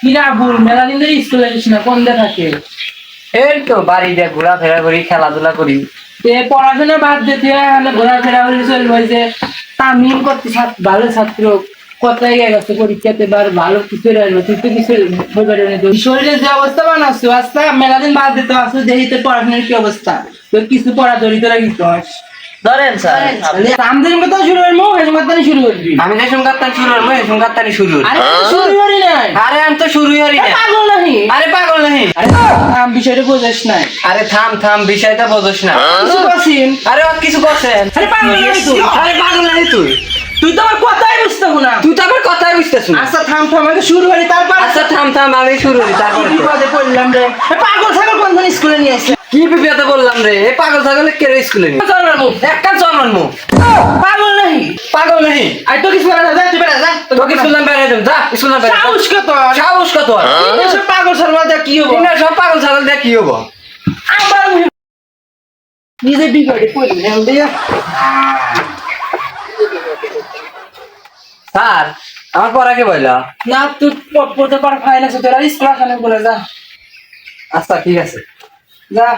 কিরা ভুল মেলা দিন ধরে স্কুলে যাচ্ছি না কোন থাকে। এই তো বাড়িতে ঘোরাফেরা করি খেলাধুলা করি। তে পড়াশোনা বাদ দিতে এখানে ঘোরাফেরা করে চলবে যে তামিম করতে ভালো ছাত্র কোথায় গেছে পরীক্ষাতে বার ভালো কিছু রাখবে তুই তো কিছু না শরীরের যে অবস্থা বানাচ্ছো আস্তা মেলা দিন বাদ দিতে দেখি তোর পড়াশোনার কি অবস্থা? তোর কিছু পড়া জড়িত রাখি তোর? ধরেন স্যার আমাদের কথা শুরু করব হেসম কথা শুরু করবি। আমি শুরু করব করি। আরে শুরু করি নাই। আরে আমি তো শুরুই করি না পাগল নাহি। আরে পাগল নাহি। আরে আম বিষয়টা বোঝাস নাই। আরে থাম থাম বিষয়টা বোঝস না কিছু করছিস আরে কিছু করছেন? আরে পাগল নাহি তুই। আরে পাগল নাহি তুই। তুই তো আমার কথাই বুঝতে না। তুই তো আমার কথাই বুঝতেছ না। আচ্ছা থাম থাম আগে শুরু করি তারপর আচ্ছা থাম থাম আমি শুরু করি তারপরে বিপদে পড়লাম রে। পাগল ছাগল কোন স্কুলে নিয়ে আসছে? কি বিপদে বললাম রে? এই পাগল ছাগলে কে রে স্কুলে নি জন্মাবো একটা জন্মানমু পাগল নাহি? পাগল নাহি? আই তো কিছু না যা তুই বেড়া যা। তোকে স্কুল নাম বেড়ে যা স্কুল নাম বেড়ে সাহস কত সাহস কত আর? এসব পাগল ছাগল দেখ কি হব? সব পাগল ছাগল দেখ কি হব? আমার নিজে বিপদে পড়লাম রে স্যার আমার পড়াকে বললা না তুই পড়তে পার ফাইন আছে তোরা স্কুল আসানে বলে যা। আচ্ছা ঠিক আছে। যা